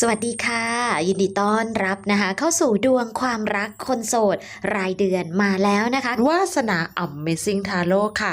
สวัสดีค่ะ ยินดีต้อนรับนะคะ เข้าสู่ดวงความรักคนโสด รายเดือนมาแล้วนะคะ วาสนา Amazing Tarot ค่ะ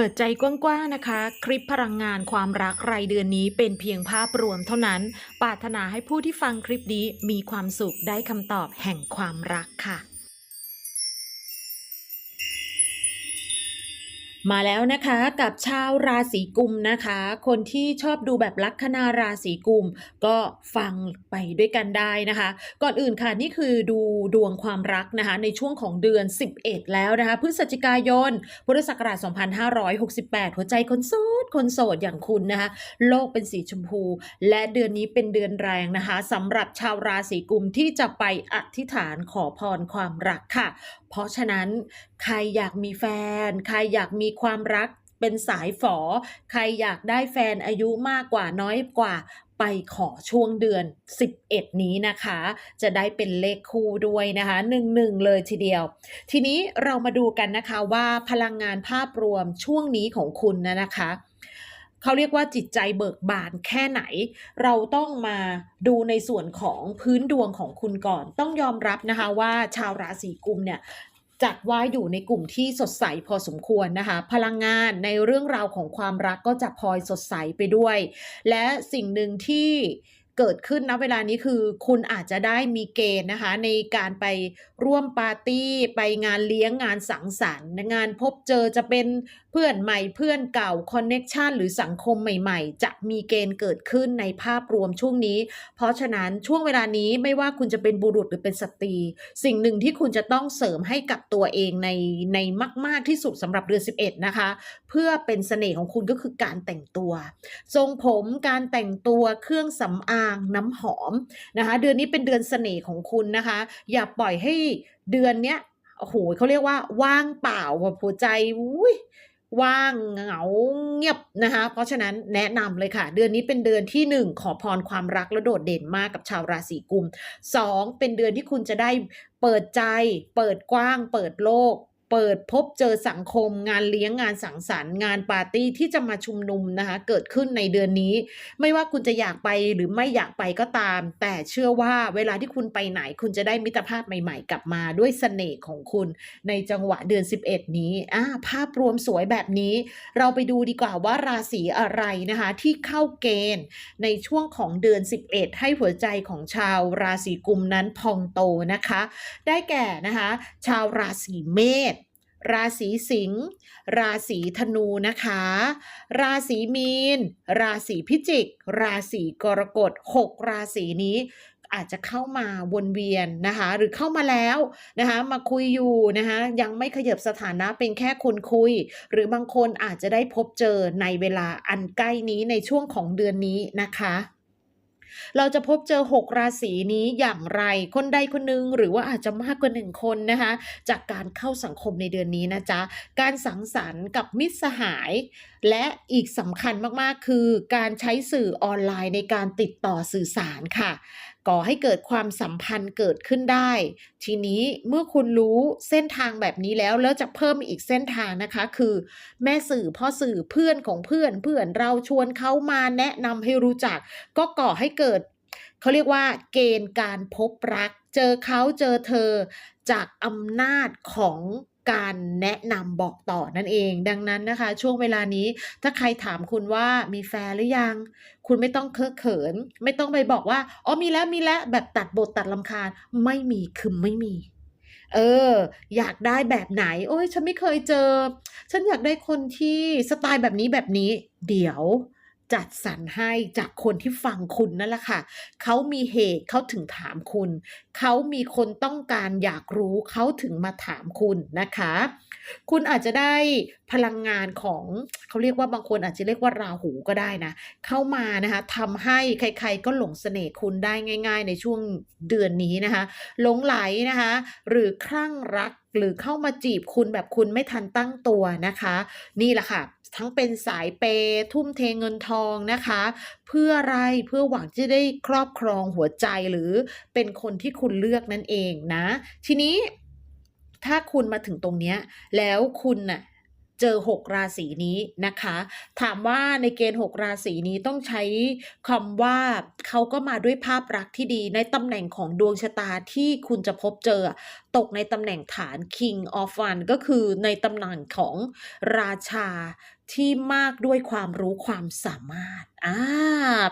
เปิดใจกว้างๆนะคะ คลิปพลังงานความรักรายเดือนนี้เป็นเพียงภาพรวมเท่านั้น ปรารถนาให้ผู้ที่ฟังคลิปนี้มีความสุขได้คำตอบแห่งความรักค่ะ มาแล้วนะคะกับชาวราศีกุมนะคะ คนที่ชอบดูแบบลัคนาราศีกุม ก็ฟังไปด้วยกันได้นะคะ ก่อนอื่นค่ะนี่คือดูดวงความรักนะคะ ในช่วงของเดือน 11 แล้วนะคะพฤศจิกายนพุทธศักราช 2568 หัวใจคนโสดคนโสดอย่างคุณนะคะ โลกเป็นสีชมพู และเดือนนี้เป็นเดือนแรงนะคะสำหรับชาวราศีกุมที่จะไปอธิษฐานขอพรความรักค่ะเพราะฉะนั้นใครอยากมีแฟน ใครอยากมีความรักเป็นสายฝอ ใครอยากได้แฟนอายุมากกว่าน้อยกว่าไปขอช่วงเดือน 11 นี้นะคะ จะได้เป็นเลขคู่ด้วยนะคะ 1-1 เลยทีเดียว ทีนี้เรามาดูกันนะคะว่าพลังงานภาพรวมช่วงนี้ของคุณนะนะคะ เขาเรียกว่าจิตใจเบิกบานแค่ไหน เราต้องมาดูในส่วนของพื้นดวงของคุณก่อน ต้องยอมรับนะคะว่าชาวราศีกุมเนี่ยจัดว่าอยู่ในกลุ่มที่สดใสพอสมควรนะคะ พลังงานในเรื่องราวของความรักก็จะพลอยสดใสไปด้วย และสิ่งหนึ่งที่ เกิดขึ้นณเวลานี้คือคุณอาจจะได้มีเกณฑ์นะคะ ในการไปร่วมปาร์ตี้ ไปงานเลี้ยงงานสังสรรค์งานพบเจอจะเป็นเพื่อนใหม่เพื่อนเก่าคอนเน็กชันหรือสังคมใหม่ๆ จะมีเกณฑ์เกิดขึ้นในภาพรวมช่วงนี้ เพราะฉะนั้นช่วงเวลานี้ไม่ว่าคุณจะเป็นบุรุษหรือเป็นสตรี สิ่งหนึ่งที่คุณจะต้องเสริมให้กับตัวเองในในมาก ๆที่สุดสำหรับเดือน11 นะคะ เพื่อเป็นเสน่ห์ของคุณก็คือการแต่งตัว ทรงผมการแต่งตัวเครื่องสำอางน้ำหอมนะคะ เดือนนี้เป็นเดือนเสน่ห์ของคุณนะคะ อย่าปล่อยให้เดือนเนี้ยโอ้โหเขาเรียกว่าว่างเปล่าแบบหัวใจอุ้ยว่างเหงาเงียบนะคะ เพราะฉะนั้นแนะนำเลยค่ะ เดือนนี้เป็นเดือนที่หนึ่งขอพรความรักและโดดเด่นมากกับชาวราศีกุมสองเป็นเดือนที่คุณจะได้เปิดใจ เปิดกว้าง เปิดโลก เปิดพบเจอสังคม งานเลี้ยงงานสังสรรค์งานปาร์ตี้ที่จะมาชุมนุมนะคะ เกิดขึ้นในเดือนนี้ ไม่ว่าคุณจะอยากไปหรือไม่อยากไปก็ตาม แต่เชื่อว่าเวลาที่คุณไปไหน คุณจะได้มิตรภาพใหม่ๆ กลับมาด้วยเสน่ห์ของคุณ ในจังหวะเดือน 11 นี้อ่าภาพรวมสวยแบบนี้ เราไปดูดีกว่าว่าราศีอะไรนะคะ ที่เข้าเกณฑ์ในช่วงของเดือน 11 ให้หัวใจของชาวราศีกุมนั้นพองโตนะคะ ได้แก่นะคะ ชาวราศีเมษ ราศีสิงห์ราศีธนูนะคะ ราศีมีน ราศีพิจิก ราศีกรกฎ6ราศีนี้อาจจะเข้ามาวนเวียนนะคะหรือเข้ามาแล้วนะคะมาคุยอยู่นะคะยังไม่ขยับสถานะเป็นแค่คนคุย หรือบางคนอาจจะได้พบเจอในเวลาอันใกล้นี้ในช่วงของเดือนนี้นะคะ เราจะพบเจอ 6 ราศีนี้อย่างไร คนใดคนหนึ่งหรือว่าอาจจะมากกว่า 1 คนนะคะ จากการเข้าสังคมในเดือนนี้นะจ๊ะ การสังสรรค์กับมิตรสหายและอีกสำคัญมาก ๆ คือการใช้สื่อออนไลน์ในการติดต่อสื่อสารค่ะ ก่อให้เกิดความสัมพันธ์เกิดขึ้นได้ ทีนี้เมื่อคุณรู้เส้นทางแบบนี้แล้ว แล้วจะเพิ่มอีกเส้นทางนะคะ คือ แม่สื่อพ่อสื่อเพื่อนของเพื่อนเพื่อนเราชวนเขามาแนะนำให้รู้จัก ก็ก่อให้เกิดเขาเรียกว่า เกณฑ์การพบรัก เจอเขาเจอเธอจากอำนาจของ การแนะนำบอกต่อนั่นเอง ดังนั้นนะคะ ช่วงเวลานี้ถ้าใครถามคุณว่ามีแฟนหรือยัง คุณไม่ต้องเคอะเขิน ไม่ต้องไปบอกว่าอ๋อมีแล้วมีแล้วแบบตัดบทตัดลำคาญไม่มีคือไม่มีเออ อยากได้แบบไหน โอ้ยฉันไม่เคยเจอ ฉันอยากได้คนที่สไตล์แบบนี้แบบนี้ เดี๋ยว จัดสรรให้จากคนที่ฟังคุณนั่นแหละค่ะ เขามีเหตุเขาถึงถามคุณ เขามีคนต้องการอยากรู้เขาถึงมาถามคุณนะคะ คุณอาจจะได้พลังงานของเขาเรียกว่าบางคนอาจจะเรียกว่าราหูก็ได้นะ เข้ามานะคะทำให้ใคร ๆ ก็หลงเสน่ห์คุณได้ง่าย ๆ ในช่วงเดือนนี้นะคะหลงไหลนะคะ หรือคลั่งรักหรือเข้ามาจีบคุณแบบคุณไม่ทันตั้งตัวนะคะ นี่แหละค่ะ ทั้งเป็นสายเปย์ทุ่มเทเงินทองนะคะ เพื่ออะไรเพื่อหวังจะได้ครอบครองหัวใจหรือเป็นคนที่คุณเลือกนั่นเองนะ ทีนี้ถ้าคุณมาถึงตรงเนี้ยแล้วคุณน่ะเจอ 6 ราศีนี้นะคะ ถามว่าในเกณฑ์ 6 ราศีนี้ต้องใช้คำว่าเขาก็มาด้วยภาพลักที่ดีในตำแหน่งของดวงชะตาที่คุณจะพบเจอ ตกในตำแหน่งฐาน King of One ก็คือในตำแหน่งของราชา ที่มากด้วยความรู้ความสามารถ อ่า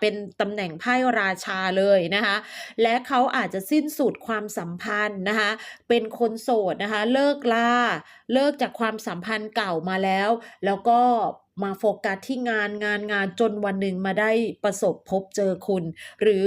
เป็นตำแหน่งไพ่ราชาเลยนะคะ และเขาอาจจะสิ้นสุดความสัมพันธ์นะคะ เป็นคนโสดนะคะ เลิกลา เลิกจากความสัมพันธ์เก่ามาแล้ว แล้วก็ มาโฟกัสที่งานงานงานจนวันหนึ่งมาได้ประสบพบเจอคุณ หรือ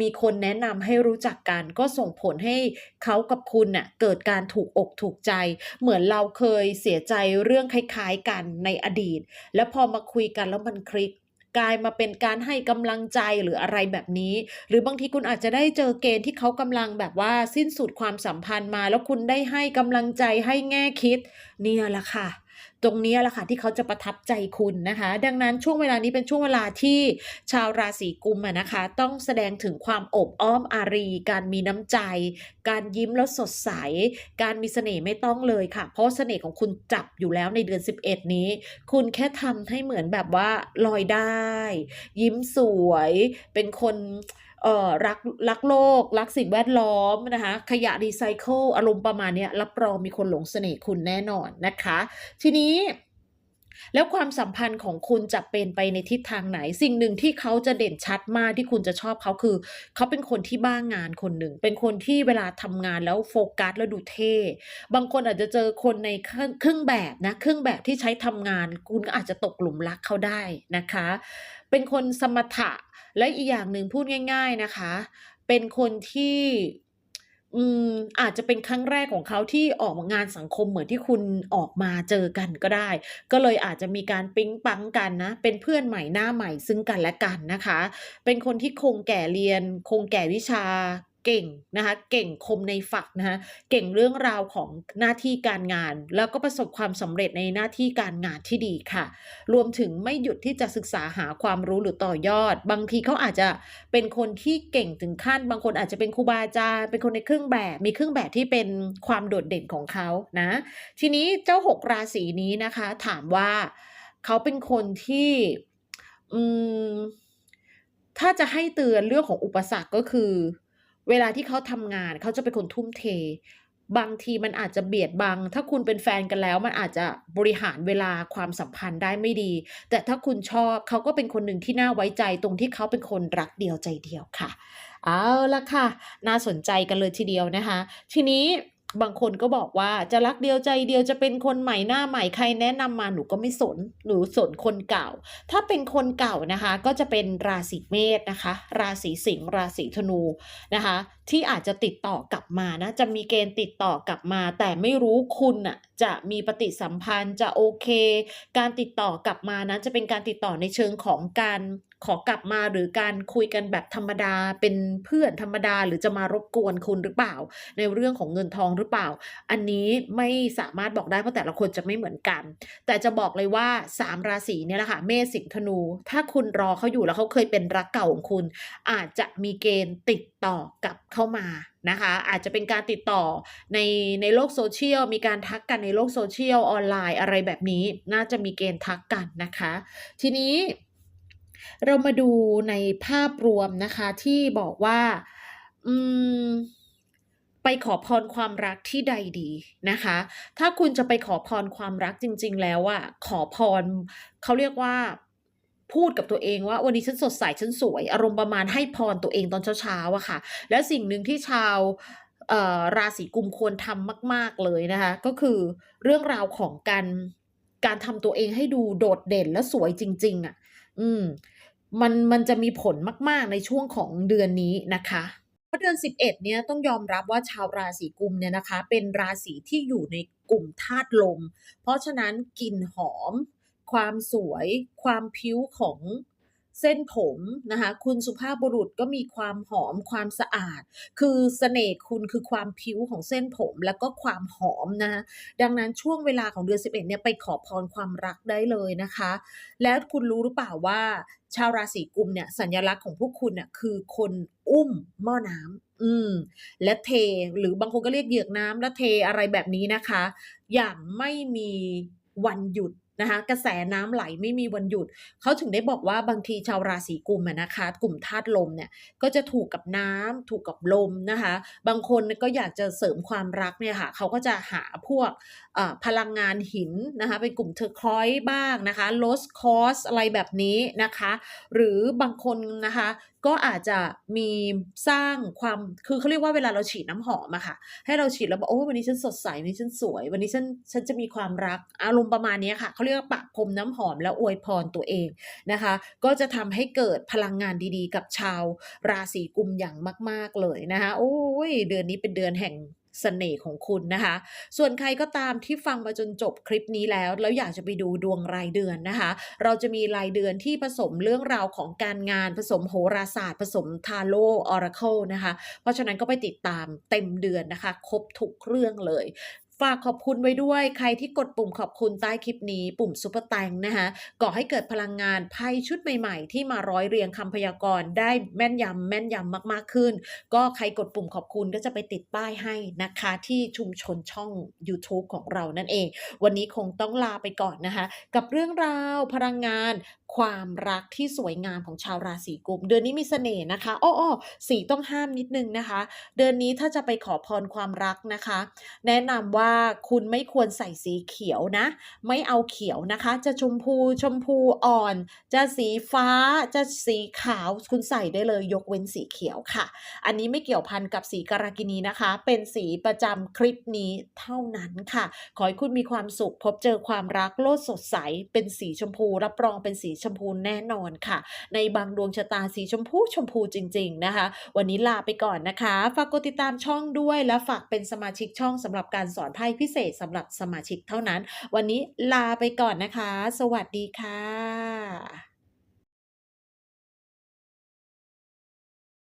มีคนแนะนำให้รู้จักกัน ก็ส่งผลให้เขากับคุณน่ะเกิดการถูกอกถูกใจ เหมือนเราเคยเสียใจเรื่องคล้ายๆกันในอดีต แล้วพอมาคุยกันแล้วมันคลิกกลายมาเป็นการให้กำลังใจหรืออะไรแบบนี้ หรือบางทีคุณอาจจะได้เจอเกณฑ์ที่เขากำลังแบบว่าสิ้นสุดความสัมพันธ์มา แล้วคุณได้ให้กำลังใจให้แง่คิด เนี่ยแหละค่ะ ตรงนี้แหละค่ะที่เขาจะประทับใจคุณนะคะ ดังนั้นช่วงเวลานี้เป็นช่วงเวลาที่ชาวราศีกุมอะนะคะ ต้องแสดงถึงความอบอ้อมอารี การมีน้ำใจ การยิ้มแล้วสดใส การมีเสน่ห์ไม่ต้องเลยค่ะ เพราะเสน่ห์ของคุณจับอยู่แล้วในเดือน 11 นี้ คุณแค่ทำให้เหมือนแบบว่าลอยได้ ยิ้มสวยเป็นคน เอ่อรักรักโลก รักสิ่งแวดล้อมนะคะ ขยะรีไซเคิลอารมณ์ประมาณนี้รับรองมีคนหลงเสน่ห์คุณแน่นอนนะคะ ทีนี้ แล้วความสัมพันธ์ของคุณจะเป็นไปในทิศทางไหน สิ่งหนึ่งที่เขาจะเด่นชัดมากที่คุณจะชอบเขาคือ เขาเป็นคนที่บ้างานคนหนึ่ง เป็นคนที่เวลาทำงานแล้วโฟกัสแล้วดูเท่ บางคนอาจจะเจอคนในเครื่องแบบนะ เครื่องแบบที่ใช้ทำงาน คุณก็อาจจะตกหลุมรักเขาได้นะคะ เป็นคนสมถะและอีกอย่างหนึ่งพูดง่าย ๆนะคะ เป็นคนที่ อืมอาจจะเป็นครั้งแรกของเขาที่ออกมางานสังคมเหมือนที่คุณออกมาเจอกันก็ได้ ก็เลยอาจจะมีการปิ๊งปังกันนะ เป็นเพื่อนใหม่หน้าใหม่ซึ่งกันและกันนะคะ เป็นคนที่คงแก่เรียน คงแก่วิชา เก่งนะคะเก่งคมในฝักนะคะเก่งเรื่องราวของหน้าที่การงาน แล้วก็ประสบความสำเร็จในหน้าที่การงานที่ดีค่ะ รวมถึงไม่หยุดที่จะศึกษาหาความรู้หรือต่อยอด บางทีเขาอาจจะเป็นคนที่เก่งถึงขั้น บางคนอาจจะเป็นครูบาอาจารย์เป็นคนในเครื่องแบบมีเครื่องแบบที่เป็นความโดดเด่นของเขานะทีนี้เจ้าหกราศีนี้นะคะ ถามว่าเขาเป็นคนที่อืมถ้าจะให้เตือนเรื่องของอุปสรรคก็คือ เวลาที่เขาทำงานเขาจะเป็นคนทุ่มเท บางทีมันอาจจะเบียดบัง ถ้าคุณเป็นแฟนกันแล้ว มันอาจจะบริหารเวลาความสัมพันธ์ได้ไม่ดี แต่ถ้าคุณชอบเขาก็เป็นคนหนึ่งที่น่าไว้ใจตรงที่เขาเป็นคนรักเดียวใจเดียวค่ะ เอาละค่ะ น่าสนใจกันเลยทีเดียวนะคะ ทีนี้ บางคนก็บอกว่าจะรักเดียวใจเดียวจะเป็นคนใหม่หน้าใหม่ใครแนะนำมาหนูก็ไม่สนหนูสนคนเก่า ถ้าเป็นคนเก่านะคะ ก็จะเป็นราศีเมษนะคะ ราศีสิงห์ราศีธนูนะคะ ที่อาจจะติดต่อกลับมานะจะมีเกณฑ์ติดต่อกลับมา แต่ไม่รู้คุณอะจะมีปฏิสัมพันธ์จะโอเค การติดต่อกลับมานั้นจะเป็นการติดต่อในเชิงของการขอกลับมาหรือการคุยกันแบบธรรมดาเป็นเพื่อนธรรมดาหรือจะมารบกวนคุณหรือเปล่า ในเรื่องของเงินทองหรือเปล่า อันนี้ไม่สามารถบอกได้เพราะแต่ละคนจะไม่เหมือนกัน แต่จะบอกเลยว่า 3 ราศีเนี่ยแหละค่ะเมษสิงห์ธนู ถ้าคุณรอเขาอยู่แล้วเขาเคยเป็นรักเก่าของคุณ อาจจะมีเกณฑ์ติดต่อกลับเข้ามา นะคะ อาจจะเป็นการติดต่อในในโลกโซเชียลมีการทักกันในโลกโซเชียลออนไลน์อะไรแบบนี้ น่าจะมีเกณฑ์ทักกันนะคะ ทีนี้เรามาดูในภาพรวมนะคะที่บอกว่าอืมไปขอพรความรักที่ใดดีนะคะ ถ้าคุณจะไปขอพรความรักจริง ๆ แล้วอะขอพรเขาเรียกว่า พูดกับตัวเองว่าวันนี้ฉันสดใสฉันสวย อารมณ์ประมาณให้พรตัวเองตอนเช้าๆอะค่ะ และสิ่งหนึ่งที่ชาวอ่อราศีกุมควรทำมาก ๆเลยนะคะ ก็คือเรื่องราวของการการทำตัวเองให้ดูโดดเด่นและสวยจริง ๆอะอืม มันมันจะมีผลมาก ๆ ในช่วงของเดือนนี้นะคะเพราะเดือน 11 เนี่ยต้องยอมรับว่าชาวราศีกุมเนี่ยนะคะ เป็นราศีที่อยู่ในกลุ่มธาตุลม เพราะฉะนั้นกลิ่นหอม ความสวย ความพริ้วของเส้นผมนะคะ คุณสุภาพบุรุษก็มีความหอมความสะอาด คือเสน่ห์คุณคือความพริ้วของเส้นผมแล้วก็ความหอมนะคะดังนั้นช่วงเวลาของเดือน 11เนี่ยไปขอพรความรักได้เลยนะคะ แล้วคุณรู้หรือเปล่าว่า ชาวราศีกุมเนี่ยสัญลักษณ์ของพวกคุณน่ะคือคนอุ้มหม้อน้ำอืม และเทหรือบางคนก็เรียกเหยือกน้ำและเทอะไรแบบนี้นะคะ อย่างไม่มีวันหยุด นะคะกระแสน้ำไหลไม่มีวันหยุด เขาถึงได้บอกว่าบางทีชาวราศีกุมนะคะ กลุ่มธาตุลมเนี่ยก็จะถูกกับน้ำถูกกับลมนะคะ บางคนก็อยากจะเสริมความรักเนี่ยค่ะเขาก็จะหาพวกพลังงานหินนะคะเป็นกลุ่ม Turquoise บ้างนะคะ Rose Quartz อะไรแบบนี้นะคะ หรือบางคนนะคะก็อาจจะมีสร้างความคือเขาเรียกว่าเวลาเราฉีดน้ำหอมอะค่ะ ให้เราฉีดแล้วบอกโอ้วันนี้ฉันสดใสวันนี้ฉันสวย วันนี้ฉันฉันจะมีความรักอารมณ์ประมาณนี้ค่ะเขาเรียกว่าปะพรมน้ำหอมแล้วอวยพรตัวเองนะคะ ก็จะทำให้เกิดพลังงานดีๆ กับชาวราศีกุมอย่างมาก ๆเลยนะคะโอ้ยเดือนนี้เป็นเดือนแห่ง สน่ห์ของคุณนะคะ ส่วนใครก็ตามที่ฟังมาจนจบคลิปนี้แล้ว แล้วอยากจะไปดูดวงรายเดือนนะคะ เราจะมีรายเดือนที่ผสมเรื่องราวของการงานผสมโหราศาสตร์ ผสมทาโร่ออราเคิลนะคะ เพราะฉะนั้นก็ไปติดตามเต็มเดือนนะคะ ครบทุกเรื่องเลย ฝากขอบคุณไว้ด้วย ใครที่กดปุ่มขอบคุณใต้คลิปนี้ ปุ่มซุปเปอร์แตงนะคะก่อให้เกิดพลังงานไพ่ชุดใหม่ๆ ที่มาร้อยเรียงคำพยากรณ์ได้แม่นยำแม่นยำมากๆขึ้น ก็ใครกดปุ่มขอบคุณก็จะไปติดป้ายให้นะคะ ที่ชุมชนช่องยูทูบของเรานั่นเอง วันนี้คงต้องลาไปก่อนนะคะ กับเรื่องราวพลังงานความรักที่สวยงามของชาวราศีกุม เดือนนี้มีเสน่ห์นะคะอ้อๆสีต้องห้ามนิดนึงนะคะ เดือนนี้ถ้าจะไปขอพรความรักนะคะ แนะนำว่าว่าคุณไม่ควรใส่สีเขียวนะ ไม่เอาเขียวนะคะ จะชมพูชมพูอ่อน จะสีฟ้าจะสีขาวคุณใส่ได้เลยยกเว้นสีเขียวค่ะ อันนี้ไม่เกี่ยวพันกับสีการากินีนะคะ เป็นสีประจำคลิปนี้เท่านั้นค่ะ ขอให้คุณมีความสุขพบเจอความรักโลดสดใส เป็นสีชมพู รับรองเป็นสีชมพูแน่นอนค่ะ ในบางดวงชะตาสีชมพูชมพูจริง ๆนะคะ วันนี้ลาไปก่อนนะคะ ฝากกดติดตามช่องด้วยและฝากเป็นสมาชิกช่องสำหรับการสอนไพ่พิเศษสำหรับสมาชิกเท่านั้น วันนี้ลาไปก่อนนะคะ สวัสดีค่ะ